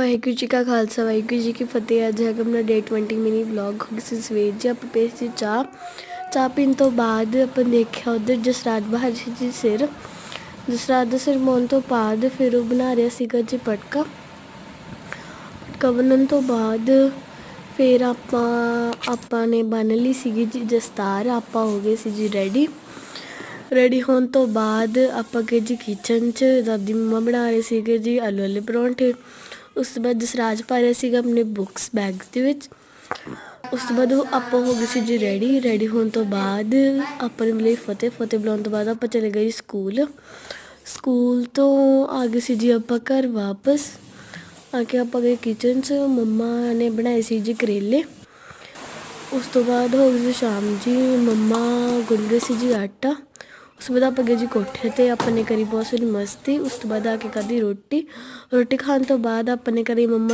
ਵਾਹਿਗੁਰੂ ਜੀ ਕਾ ਖਾਲਸਾ, ਵਾਹਿਗੁਰੂ ਜੀ ਕੀ ਫਤਿਹ। ਅੱਜ ਹੈਗਾ ਆਪਣਾ ਡੇ 20 ਮਿਨੀ ਵਲੌਗ ਕਿਸੇ ਸਵੇਰ ਜੀ ਆਪਾਂ ਪੇ ਸੀ ਚਾਹ। ਚਾਹ ਪੀਣ ਤੋਂ ਬਾਅਦ ਆਪਾਂ ਦੇਖਿਆ ਉਧਰ ਜਸਰਾਜ ਬਾਹਰ ਸੀ ਜੀ ਸਿਰ। ਜਸਰਾਜ ਦਾ ਸਿਰ ਮੌਨ ਤੋਂ ਬਾਅਦ ਫਿਰ ਉਹ ਬਣਾ ਰਿਹਾ ਸੀਗਾ ਜੀ ਪਟਕਾ। ਪਟਕਾ ਬਣਨ ਤੋਂ ਬਾਅਦ ਫਿਰ ਆਪਾਂ ਆਪਾਂ ਨੇ ਬੰਨ ਲਈ ਸੀਗੀ ਜੀ ਦਸਤਾਰ ਆਪਾਂ ਹੋ ਗਏ ਸੀ ਜੀ ਰੈਡੀ ਰੈਡੀ ਹੋਣ ਤੋਂ ਬਾਅਦ ਆਪਾਂ ਗਏ ਜੀ ਕਿਚਨ 'ਚ ਦਾਦੀ ਮੰਮਾ ਬਣਾ ਰਹੇ ਸੀਗੇ ਜੀ ਆਲੂ ਵਾਲੇ ਪਰੌਂਠੇ। ਉਸ ਤੋਂ ਬਾਅਦ ਜਸਰਾਜ ਪਾ ਰਿਹਾ ਸੀਗਾ ਆਪਣੇ ਬੁੱਕਸ ਬੈਗ ਦੇ ਵਿੱਚ। ਉਸ ਤੋਂ ਬਾਅਦ ਆਪਾਂ ਹੋ ਗਏ ਸੀ ਜੀ ਰੈਡੀ ਰੈਡੀ ਹੋਣ ਤੋਂ ਬਾਅਦ ਆਪਾਂ ਨੇ ਲਈ ਫਤਿਹ। ਫਤਿਹ ਬੁਲਾਉਣ ਤੋਂ ਬਾਅਦ ਆਪਾਂ ਚਲੇ ਗਏ ਜੀ ਸਕੂਲ ਸਕੂਲ ਤੋਂ ਆ ਗਏ ਸੀ ਜੀ ਆਪਾਂ ਘਰ ਵਾਪਸ। ਆ ਕੇ ਆਪਾਂ ਗਏ ਕਿਚਨ 'ਚ। ਮੰਮਾ ਨੇ ਬਣਾਏ ਸੀ ਜੀ ਕਰੇਲੇ। ਉਸ ਤੋਂ ਬਾਅਦ ਹੋ ਗਈ ਸੀ ਸ਼ਾਮ ਜੀ। ਮੰਮਾ ਗੁੰਨ ਰਹੇ ਸੀ ਜੀ ਆਟਾ। ਉਸ ਤੋਂ ਬਾਅਦ ਆਪਾਂ ਗਏ ਜੀ ਕੋਠੇ ਤੇ, ਆਪਾਂ ਨੇ ਕਰੀ ਬਹੁਤ ਸਾਰੀ ਮਸਤੀ, ਉਸ ਤੋਂ ਬਾਅਦ ਆ ਕੇ ਖਾਧੀ ਰੋਟੀ। ਰੋਟੀ ਖਾਣ ਤੋਂ ਬਾਅਦ ਆਪਾਂ ਨੇ ਕਰੀ ਮੰਮਾ